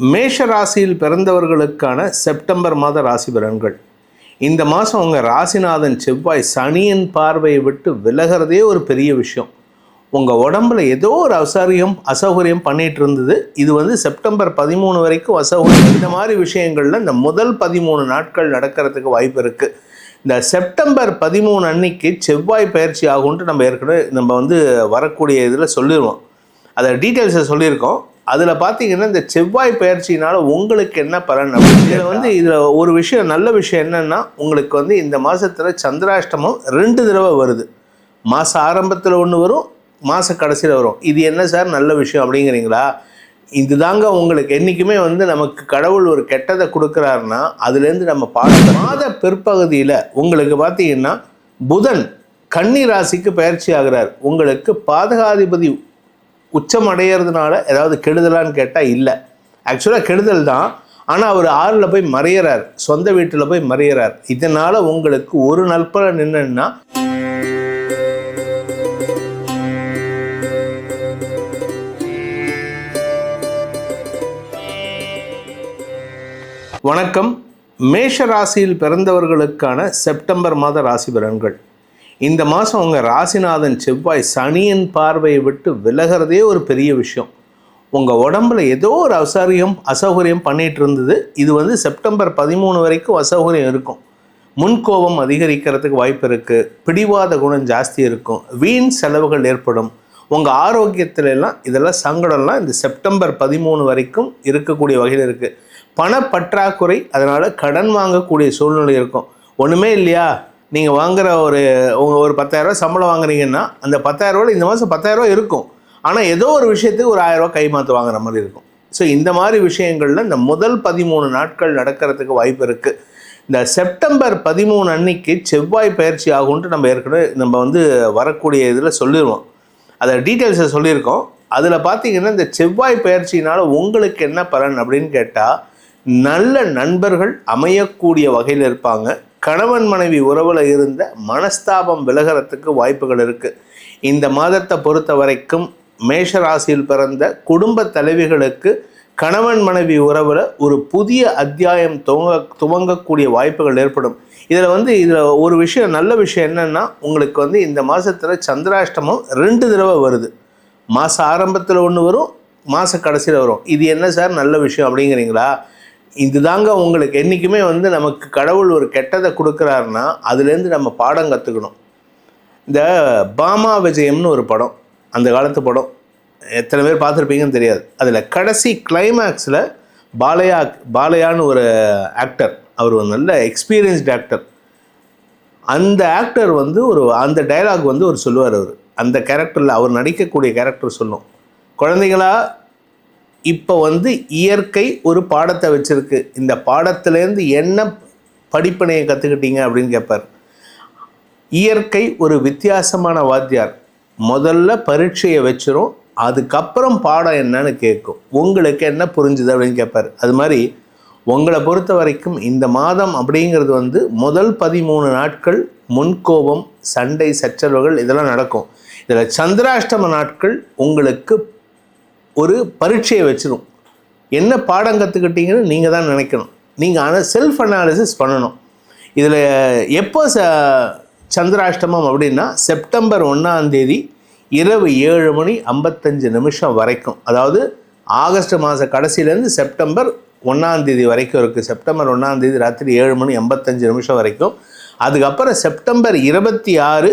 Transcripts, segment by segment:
மேஷ ராசியில் பிறந்தவர்களுக்கான செப்டம்பர் மாத ராசி பலன்கள். இந்த மாதம் உங்கள் ராசிநாதன் செவ்வாய் சனியின் பார்வையை விட்டு விலகிறதே ஒரு பெரிய விஷயம். உங்கள் உடம்புல ஏதோ ஒரு அசௌகரியம் அசௌகரியம் பண்ணிட்டு இருந்தது. இது வந்து செப்டம்பர் பதிமூணு வரைக்கும் அசௌகரியம். இந்த மாதிரி விஷயங்களில் இந்த முதல் பதிமூணு நாட்கள் நடக்கிறதுக்கு வாய்ப்பு இருக்குது இந்த செப்டம்பர் பதிமூணு அன்னைக்கு செவ்வாய் பயிற்சி ஆகும்ன்ட்டு நம்ம ஏற்கனவே நம்ம வந்து வரக்கூடிய இதில் சொல்லிடுவோம் அதை டீட்டெயில்ஸை சொல்லியிருக்கோம். அதில் பார்த்தீங்கன்னா இந்த செவ்வாய் பயிற்சியினால் உங்களுக்கு என்ன பலன் அப்படின்னு இதில் வந்து இதில் ஒரு விஷயம் நல்ல விஷயம் என்னென்னா உங்களுக்கு வந்து இந்த மாதத்தில் சந்திராஷ்டமம் ரெண்டு தடவை வருது. மாத ஆரம்பத்தில் ஒன்று வரும் மாத கடைசியில் வரும். இது என்ன சார் நல்ல விஷயம் அப்படிங்கிறீங்களா? இதுதாங்க உங்களுக்கு என்றைக்குமே வந்து நமக்கு கடவுள் ஒரு கெட்டதை கொடுக்குறாருன்னா அதுலேருந்து நம்ம பாட மாத பிற்பகுதியில் உங்களுக்கு பார்த்தீங்கன்னா புதன் கன்னி ராசிக்கு பயிற்சி ஆகிறார். உங்களுக்கு பாதகாதிபதி உச்சம் அடையிறதுனால ஏதாவது கெடுதலான்னு கேட்டால் இல்லை. ஆக்சுவலாக கெடுதல் தான். ஆனால் அவர் ஆறில் போய் மறையிறார். சொந்த வீட்டில் போய் மறையிறார். இதனால் உங்களுக்கு ஒரு நற்பலன் என்னன்னா வணக்கம். மேஷ ராசியில் பிறந்தவர்களுக்கான செப்டம்பர் மாத ராசி பலன்கள். இந்த மாதம் உங்கள் ராசிநாதன் செவ்வாய் சனியின் பார்வையை விட்டு விலகிறதே ஒரு பெரிய விஷயம். உங்கள் உடம்புல ஏதோ ஒரு அசௌகரியம் அசௌகரியம் பண்ணிட்டு இருந்தது. இது வந்து செப்டம்பர் பதிமூணு வரைக்கும் அசௌகரியம் இருக்கும். முன்கோபம் அதிகரிக்கிறதுக்கு வாய்ப்பு இருக்குது பிடிவாத குணம் ஜாஸ்தி இருக்கும். வீண் செலவுகள் ஏற்படும். உங்கள் ஆரோக்கியத்துல எல்லாம் இதெல்லாம் சங்கடம்லாம் இந்த செப்டம்பர் பதிமூணு வரைக்கும் இருக்கக்கூடிய வகையில் இருக்குது பணப்பற்றாக்குறை அதனால் கடன் வாங்கக்கூடிய சூழ்நிலை இருக்கும். ஒன்றுமே இல்லையா? நீங்கள் வாங்குற ஒரு உங்கள் ஒரு பத்தாயிரரூவா சம்பளம் வாங்குறீங்கன்னா அந்த பத்தாயிரரூவாவில் இந்த மாதம் பத்தாயிரரூவா இருக்கும். ஆனால் ஏதோ ஒரு விஷயத்துக்கு ஒரு ஆயிரரூவா கை மாற்று வாங்குற மாதிரி இருக்கும். ஸோ இந்த மாதிரி விஷயங்களில் இந்த முதல் பதிமூணு நாட்கள் நடக்கிறதுக்கு வாய்ப்பு இருக்குது இந்த செப்டம்பர் பதிமூணு அன்னைக்கு செவ்வாய் பயிற்சி ஆகும்ன்ட்டு நம்ம ஏற்கனவே நம்ம வந்து வரக்கூடிய இதில் சொல்லிடுவோம் அதை டீட்டெயில்ஸை சொல்லியிருக்கோம். அதில் பார்த்தீங்கன்னா இந்த செவ்வாய் பயிற்சியினால் உங்களுக்கு என்ன பலன் அப்படின்னு கேட்டால் நல்ல நண்பர்கள் அமையக்கூடிய வகையில் இருப்பாங்க. கணவன் மனைவி உறவில் இருந்த மனஸ்தாபம் விலகிறதுக்கு வாய்ப்புகள் இருக்குது இந்த மாதத்தை பொறுத்த வரைக்கும் மேஷ ராசியில் பிறந்த குடும்ப தலைவிகளுக்கு கணவன் மனைவி உறவில் ஒரு புதிய அத்தியாயம் துவங்க துவங்கக்கூடிய வாய்ப்புகள் ஏற்படும். இதில் வந்து இதில் ஒரு விஷயம் நல்ல விஷயம் என்னென்னா உங்களுக்கு வந்து இந்த மாதத்தில் சந்திராஷ்டமம் ரெண்டு தடவை வருது. மாத ஆரம்பத்தில் ஒன்று வரும் மாத கடைசியில் வரும். இது என்ன சார் நல்ல விஷயம் அப்படிங்கிறீங்களா? இதுதாங்க உங்களுக்கு என்றைக்குமே வந்து நமக்கு கடவுள் ஒரு கெட்டதை கொடுக்குறாருன்னா அதுலேருந்து நம்ம பாடம் கற்றுக்கணும் இந்த பாமா விஜயம்னு ஒரு படம் அந்த காலத்து படம் எத்தனை பேர் பார்த்துருப்பீங்கன்னு தெரியாது. அதில் கடைசி கிளைமேக்ஸில் பாலையா பாலையான்னு ஒரு ஆக்டர் அவர் ஒரு நல்ல எக்ஸ்பீரியன்ஸ்ட் ஆக்டர் அந்த ஆக்டர் வந்து ஒரு அந்த டயலாக் வந்து ஒரு சொல்லுவார் அவர். அந்த கேரக்டரில் அவர் நடிக்கக்கூடிய கேரக்டர் சொல்லும். குழந்தைங்களா இப்போ வந்து இயற்கை ஒரு பாடத்தை வச்சுருக்கு. இந்த பாடத்துலேருந்து என்ன படிப்பினையை கற்றுக்கிட்டீங்க அப்படின்னு கேட்பார் இயற்கை ஒரு வித்தியாசமான வாத்தியார். முதல்ல பரீட்சையை வச்சிரும் அதுக்கப்புறம் பாடம் என்னன்னு கேட்கும் உங்களுக்கு என்ன புரிஞ்சுது அப்படின்னு கேட்பார் அது மாதிரி உங்களை பொறுத்த வரைக்கும் இந்த மாதம் அப்படிங்கிறது வந்து முதல் பதிமூணு நாட்கள் முன்கோபம் சண்டை சச்சரவுகள் இதெல்லாம் நடக்கும். இதில் சந்திராஷ்டம நாட்கள் உங்களுக்கு ஒரு பரீட்சையை வச்சிடும் என்ன பாடம் கற்றுக்கிட்டீங்கன்னு நீங்கள் தான் நினைக்கணும். நீங்கள் ஆனால் செல்ஃப் அனாலிசிஸ் பண்ணணும். இதில் எப்போ ச சந்திராஷ்டமம் அப்படின்னா செப்டம்பர் ஒன்றாந்தேதி இரவு ஏழு மணி ஐம்பத்தஞ்சு நிமிஷம் வரைக்கும். அதாவது ஆகஸ்ட் மாத கடைசியிலேருந்து செப்டம்பர் ஒன்றாந்தேதி வரைக்கும் இருக்குது செப்டம்பர் ஒன்றாந்தேதி ராத்திரி ஏழு மணி ஐம்பத்தஞ்சு நிமிஷம் வரைக்கும். அதுக்கப்புறம் செப்டம்பர் இருபத்தி ஆறு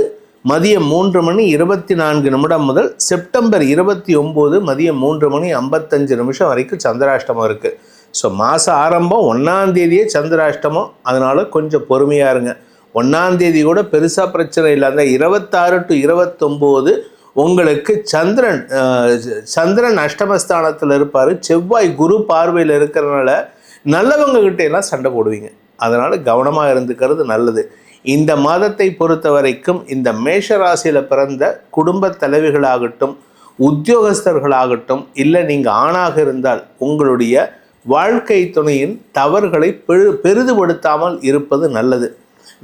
மதியம் மூன்று மணி இருபத்தி நான்கு நிமிடம் முதல் செப்டம்பர் இருபத்தி ஒம்பது மதியம் மூன்று மணி ஐம்பத்தஞ்சு நிமிஷம் வரைக்கும் சந்திராஷ்டமம் இருக்குது ஸோ மாத ஆரம்பம் ஒன்றாந்தேதியே சந்திராஷ்டமம். அதனால் கொஞ்சம் பொறுமையாக இருங்க. ஒன்றாந்தேதி கூட பெருசாக பிரச்சனை இல்லை. அந்த இருபத்தாறு டு இருபத்தொம்போது உங்களுக்கு சந்திரன் சந்திரன் அஷ்டமஸ்தானத்தில் இருப்பார். செவ்வாய் குரு பார்வையில் இருக்கிறனால நல்லவங்ககிட்ட எல்லாம் சண்டை போடுவீங்க. அதனால் கவனமாக இருந்துக்கிறது நல்லது. இந்த மாதத்தை பொறுத்த வரைக்கும் இந்த மேஷராசியில் பிறந்த குடும்ப தலைவிகளாகட்டும் உத்தியோகஸ்தர்களாகட்டும் இல்லை நீங்கள் ஆணாக இருந்தால் உங்களுடைய வாழ்க்கை துணையின் தவறுகளை பெரு பெரிதுபடுத்தாமல் இருப்பது நல்லது.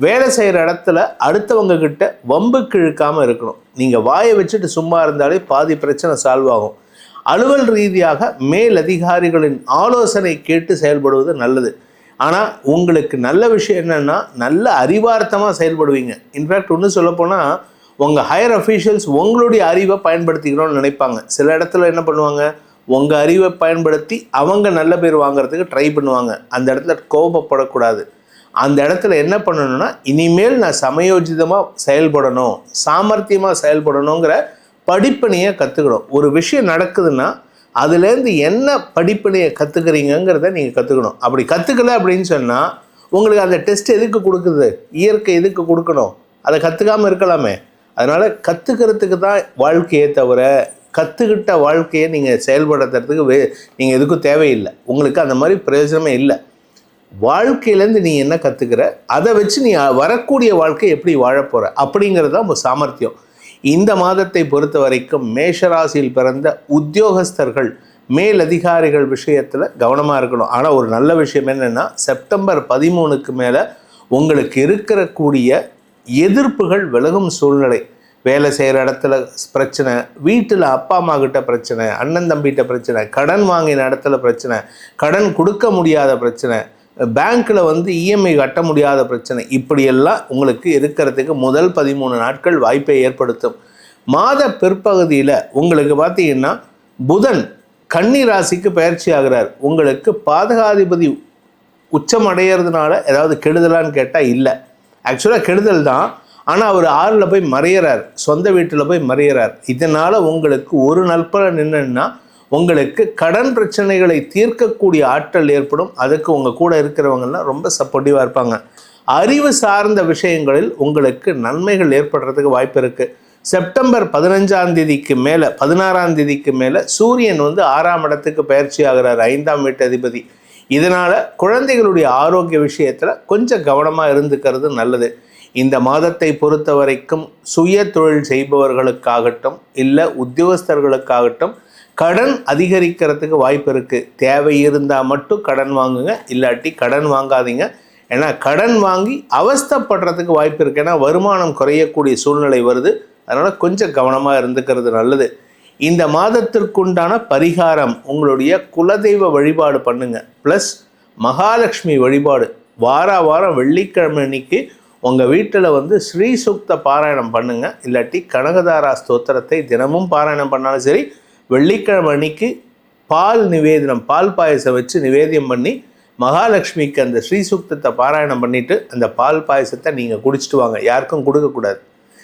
வேலை செய்கிற இடத்துல அடுத்தவங்க கிட்ட வம்பு கிழக்காமல் இருக்கணும். நீங்கள் வாயை வச்சுட்டு சும்மா இருந்தாலே பாதி பிரச்சனை சால்வ் ஆகும். அலுவல் ரீதியாக மேலதிகாரிகளின் ஆலோசனை கேட்டு செயல்படுவது நல்லது. ஆனால் உங்களுக்கு நல்ல விஷயம் என்னென்னா நல்ல அறிவார்த்தமாக செயல்படுவீங்க. இன்ஃபேக்ட் ஒன்று சொல்லப்போனால் உங்கள் ஹையர் அஃபீஷியல்ஸ் உங்களுடைய அறிவை பயன்படுத்திக்கிறோன்னு நினைப்பாங்க. சில இடத்துல என்ன பண்ணுவாங்க? உங்கள் அறிவை பயன்படுத்தி அவங்க நல்ல பேர் வாங்குறதுக்கு ட்ரை பண்ணுவாங்க. அந்த இடத்துல கோபப்படக்கூடாது. அந்த இடத்துல என்ன பண்ணணும்னா இனிமேல் நான் சமயோஜிதமாக செயல்படணும் சாமர்த்தியமாக செயல்படணுங்கிற படிப்பணியை கற்றுக்கணும் ஒரு விஷயம் நடக்குதுன்னா அதுலேருந்து என்ன படிப்பினையை கற்றுக்குறீங்கிறத நீங்கள் கற்றுக்கணும் அப்படி கற்றுக்கல அப்படின்னு சொன்னால் உங்களுக்கு அந்த டெஸ்ட் எதுக்கு கொடுக்குது? இயற்கை எதுக்கு கொடுக்கணும்? அதை கற்றுக்காமல் இருக்கலாமே. அதனால் கற்றுக்கிறதுக்கு தான் வாழ்க்கையே தவிர கற்றுக்கிட்ட வாழ்க்கையை நீங்கள் செயல்படுத்துறதுக்கு வே நீங்கள் எதுக்கும் தேவையில்லை. உங்களுக்கு அந்த மாதிரி பிரயோஜனமே இல்லை. வாழ்க்கையிலேருந்து நீ என்ன கற்றுக்கிற அதை வச்சு நீ வரக்கூடிய வாழ்க்கை எப்படி வாழப்போகிற அப்படிங்கிறது தான் உங்கள் சாமர்த்தியம். இந்த மாதத்தை பொறுத்த வரைக்கும் மேஷராசியில் பிறந்த உத்தியோகஸ்தர்கள் மேலதிகாரிகள் விஷயத்தில் கவனமாக இருக்கணும். ஆனால் ஒரு நல்ல விஷயம் என்னென்னா செப்டம்பர் பதிமூணுக்கு மேலே உங்களுக்கு இருக்கிறக்கூடிய எதிர்ப்புகள் விலகும் சூழ்நிலை. வேலை செய்கிற இடத்துல பிரச்சனை வீட்டில் அப்பா அம்மா கிட்ட பிரச்சனை அண்ணன் தம்பிகிட்ட பிரச்சனை கடன் வாங்கின இடத்துல பிரச்சனை கடன் கொடுக்க முடியாத பிரச்சனை பேங்க்கில் வந்து இஎம்ஐ கட்ட முடியாத பிரச்சனை. இப்படியெல்லாம் உங்களுக்கு இருக்கிறதுக்கு முதல் பதிமூணு நாட்கள் வாய்ப்பை ஏற்படுத்தும். மாத பிற்பகுதியில் உங்களுக்கு பார்த்தீங்கன்னா புதன் கன்னி ராசிக்கு பயிற்சி ஆகிறார். உங்களுக்கு பாதகாதிபதி உச்சம் அடையிறதுனால ஏதாவது கெடுதலான்னு கேட்டால் இல்லை. ஆக்சுவலாக கெடுதல் தான். ஆனால் அவர் ஆறில் போய் மறையிறார். சொந்த வீட்டில் போய் மறையிறார். இதனால் உங்களுக்கு ஒரு நற்பலன் என்னென்னா உங்களுக்கு கடன் பிரச்சனைகளை தீர்க்கக்கூடிய ஆற்றல் ஏற்படும். அதுக்கு உங்கள் கூட இருக்கிறவங்கெல்லாம் ரொம்ப சப்போர்ட்டிவாக இருப்பாங்க. அறிவு சார்ந்த விஷயங்களில் உங்களுக்கு நன்மைகள் ஏற்படுறதுக்கு வாய்ப்பு இருக்குது செப்டம்பர் பதினஞ்சாம் தேதிக்கு மேலே பதினாறாம் தேதிக்கு மேலே சூரியன் வந்து ஆறாம் இடத்துக்கு பயிற்சி ஆகிறார் ஐந்தாம் வீட்டு அதிபதி. இதனால் குழந்தைகளுடைய ஆரோக்கிய விஷயத்தில் கொஞ்சம் கவனமாக இருந்துக்கிறது நல்லது. இந்த மாதத்தை பொறுத்த வரைக்கும் சுய தொழில் செய்பவர்களுக்காகட்டும் இல்லை உத்தியோகஸ்தர்களுக்காகட்டும் கடன் அதிகரிக்கிறதுக்கு வாய்ப்பு இருக்குது தேவை இருந்தால் மட்டும் கடன் வாங்குங்க இல்லாட்டி கடன் வாங்காதீங்க. ஏன்னா கடன் வாங்கி அவஸ்தப்படுறதுக்கு வாய்ப்பு இருக்குது ஏன்னா வருமானம் குறையக்கூடிய சூழ்நிலை வருது. அதனால் கொஞ்சம் கவனமாக இருந்துக்கிறது நல்லது. இந்த மாதத்திற்குண்டான பரிகாரம் உங்களுடைய குலதெய்வ வழிபாடு பண்ணுங்கள் ப்ளஸ் மகாலட்சுமி வழிபாடு. வார வாரம் வெள்ளிக்கிழமை அன்னைக்கு உங்கள் வீட்டில் வந்து ஸ்ரீ சுக்த பாராயணம் பண்ணுங்கள் இல்லாட்டி கனகதாரா ஸ்தோத்திரத்தை தினமும் பாராயணம் பண்ணாலும் சரி வெள்ளிக்கிழமை அன்னைக்கு பால் நிவேதனம் பால் பாயசம் வச்சு நிவேதியம் பண்ணி மகாலட்சுமிக்கு அந்த ஸ்ரீ சுக்தத்தை பாராயணம் பண்ணிவிட்டு அந்த பால் பாயசத்தை நீங்கள் குடிச்சிட்டு வாங்க. யாருக்கும் கொடுக்கக்கூடாது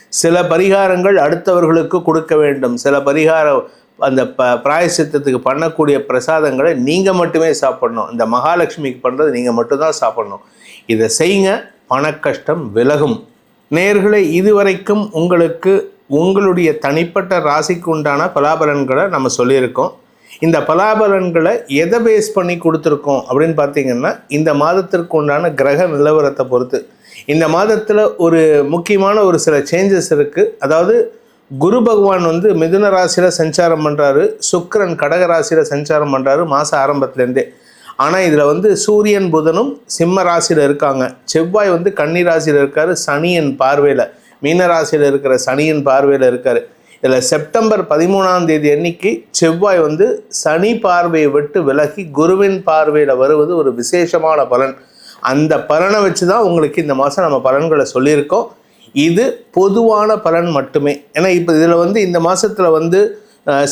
சில பரிகாரங்கள் அடுத்தவர்களுக்கு கொடுக்க வேண்டும். சில பரிகாரம் அந்த ப பிராயசித்தத்துக்கு பண்ணக்கூடிய பிரசாதங்களை நீங்கள் மட்டுமே சாப்பிடணும். இந்த மகாலட்சுமிக்கு பண்ணுறது நீங்கள் மட்டும்தான் சாப்பிடணும். இதை செய்யுங்க. பணக்கஷ்டம் விலகும். நேர்களை இதுவரைக்கும் உங்களுக்கு உங்களுடைய தனிப்பட்ட ராசிக்கு உண்டான பலாபலன்களை நம்ம சொல்லியிருக்கோம். இந்த பலாபலன்களை எதை பேஸ் பண்ணி கொடுத்துருக்கோம் அப்படின்னு பார்த்தீங்கன்னா இந்த மாதத்திற்கு உண்டான கிரக நிலவரத்தை பொறுத்து. இந்த மாதத்தில் ஒரு முக்கியமான ஒரு சில சேஞ்சஸ் இருக்குது அதாவது குரு பகவான் வந்து மிதுன ராசியில் சஞ்சாரம் பண்ணுறாரு சுக்கரன் கடக ராசியில் சஞ்சாரம் பண்ணுறாரு மாத ஆரம்பத்துலேருந்தே. ஆனால் இதில் வந்து சூரியன் புதனும் சிம்ம ராசியில் இருக்காங்க. செவ்வாய் வந்து கன்னி ராசியில் இருக்கார். சனியன் பார்வையில். மீனராசியில் இருக்கிற சனியின் பார்வையில் இருக்கார். இதில் செப்டம்பர் பதிமூணாம் தேதி அன்னைக்கு செவ்வாய் வந்து சனி பார்வையை விட்டு விலகி குருவின் பார்வையில் வருவது ஒரு விசேஷமான பலன். அந்த பலனை வச்சு தான் உங்களுக்கு இந்த மாதம் நம்ம பலன்களை சொல்லியிருக்கோம். இது பொதுவான பலன் மட்டுமே. ஏன்னா இப்போ இதில் வந்து இந்த மாதத்தில் வந்து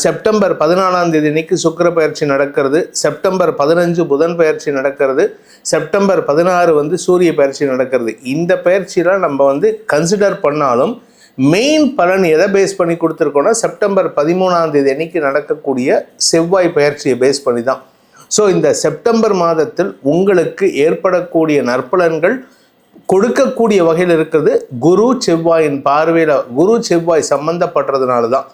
செப்டம்பர் பதினாலாம் தேதி அன்னைக்கு சுக்கர பயிற்சி நடக்கிறது. செப்டம்பர் பதினஞ்சு புதன் பயிற்சி நடக்கிறது. செப்டம்பர் பதினாறு வந்து சூரிய பயிற்சி நடக்கிறது. இந்த பயிற்சியெலாம் நம்ம வந்து கன்சிடர் பண்ணாலும் மெயின் பலன் எதை பேஸ் பண்ணி கொடுத்துருக்கோன்னா செப்டம்பர் பதிமூணாம் தேதி அன்னைக்கு நடக்கக்கூடிய செவ்வாய் பயிற்சியை பேஸ் பண்ணி தான். ஸோ இந்த செப்டம்பர் மாதத்தில் உங்களுக்கு ஏற்படக்கூடிய நற்பலன்கள் கொடுக்கக்கூடிய வகையில் இருக்கிறது. குரு செவ்வாயின் பார்வையில் குரு செவ்வாய் சம்மந்தப்படுறதுனால தான்.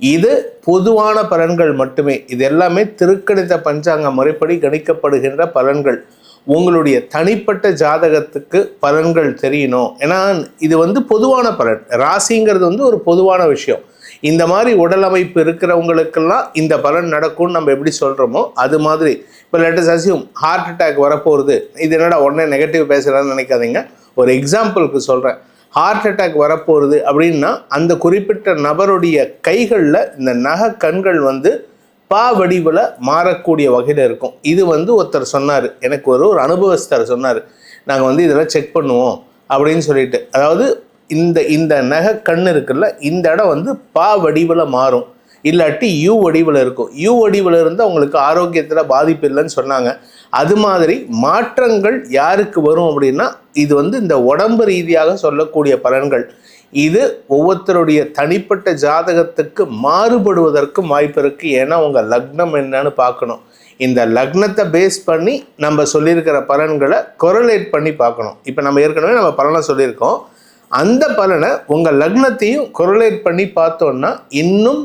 இது பொதுவான பலன்கள் மட்டுமே. இது எல்லாமே திருக்கணித பஞ்சாங்க முறைப்படி கணிக்கப்படுகின்ற பலன்கள். உங்களுடைய தனிப்பட்ட ஜாதகத்துக்கு பலன்கள் தெரியணும். ஏன்னா இது வந்து பொதுவான பலன். ராசிங்கிறது வந்து ஒரு பொதுவான விஷயம். இந்த மாதிரி உடல் அமைப்பு இருக்கிறவங்களுக்கெல்லாம் இந்த பலன் நடக்கும்னு நம்ம எப்படி சொல்கிறோமோ அது மாதிரி. இப்போ லெட்டஸ் அசியும் ஹார்ட் அட்டாக் வரப்போகிறது இது என்னடா உடனே நெகட்டிவ் பேசுகிறான்னு நினைக்காதீங்க. ஒரு எக்ஸாம்பிளுக்கு சொல்கிறேன் ஹார்ட் அட்டாக் வரப்போகிறது அப்படின்னா அந்த குறிப்பிட்ட நபருடைய கைகளில் இந்த நகை கண்கள் வந்து பா வடிவில் மாறக்கூடிய வகையில் இருக்கும். இது வந்து ஒருத்தர் சொன்னார். எனக்கு ஒரு ஒரு அனுபவஸ்தர் சொன்னார். நாங்கள் வந்து இதெல்லாம் செக் பண்ணுவோம். அப்படின்னு சொல்லிட்டு. அதாவது இந்த இந்த நகை கண் இருக்குல்ல இந்த இடம் வந்து பா வடிவில் மாறும். இல்லாட்டி யூ வடிவில் இருக்கும். யூ வடிவில் இருந்தால் உங்களுக்கு ஆரோக்கியத்தில் பாதிப்பு இல்லைன்னு சொன்னாங்க. அது மாதிரி மாற்றங்கள் யாருக்கு வரும் அப்படின்னா இது வந்து இந்த உடம்பு ரீதியாக சொல்லக்கூடிய பலன்கள். இது ஒவ்வொருத்தருடைய தனிப்பட்ட ஜாதகத்துக்கு மாறுபடுவதற்கும் வாய்ப்பு இருக்குது ஏன்னா உங்கள் லக்னம் என்னன்னு பார்க்கணும். இந்த லக்னத்தை பேஸ் பண்ணி நம்ம சொல்லியிருக்கிற பலன்களை கொரலேட் பண்ணி பார்க்கணும். இப்போ நம்ம ஏற்கனவே நம்ம பலனை சொல்லியிருக்கோம். அந்த பலனை உங்கள் லக்னத்தையும் கொரலேட் பண்ணி பார்த்தோன்னா இன்னும்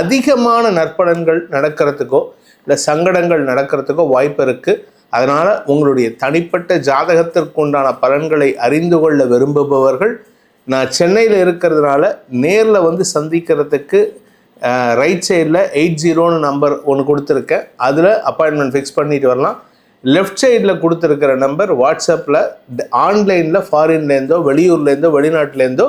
அதிகமான நற்பலன்கள் நடக்கிறதுக்கோ இல்லை சங்கடங்கள் நடக்கிறதுக்கோ வாய்ப்பு இருக்குது அதனால் உங்களுடைய தனிப்பட்ட ஜாதகத்திற்கு உண்டான பலன்களை அறிந்து கொள்ள விரும்புபவர்கள் நான் சென்னையில் இருக்கிறதுனால நேரில் வந்து சந்திக்கிறதுக்கு ரைட் சைடில் எயிட் ஜீரோன்னு நம்பர் ஒன்று கொடுத்துருக்கேன். அதில் அப்பாயின்மெண்ட் ஃபிக்ஸ் பண்ணிட்டு வரலாம். லெஃப்ட் சைடில் கொடுத்துருக்கிற நம்பர் வாட்ஸ்அப்பில் ஆன்லைனில் ஃபாரின்லேருந்தோ வெளியூர்லேருந்தோ வெளிநாட்டிலேருந்தோ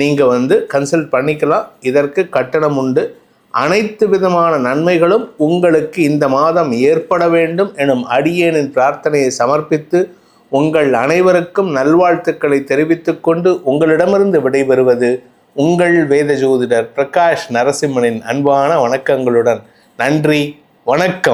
நீங்கள் வந்து கன்சல்ட் பண்ணிக்கலாம். இதற்கு கட்டணம் உண்டு. அனைத்து விதமான நன்மைகளும் உங்களுக்கு இந்த மாதம் ஏற்பட வேண்டும் எனும் அடியேனின் பிரார்த்தனையை சமர்ப்பித்து உங்கள் அனைவருக்கும் நல்வாழ்த்துக்களை தெரிவித்துக் கொண்டு உங்களிடமிருந்து விடைபெறுவது உங்கள் வேத ஜோதிடர் பிரகாஷ் நரசிம்மனின் அன்பான வணக்கங்களுடன். நன்றி வணக்கம்.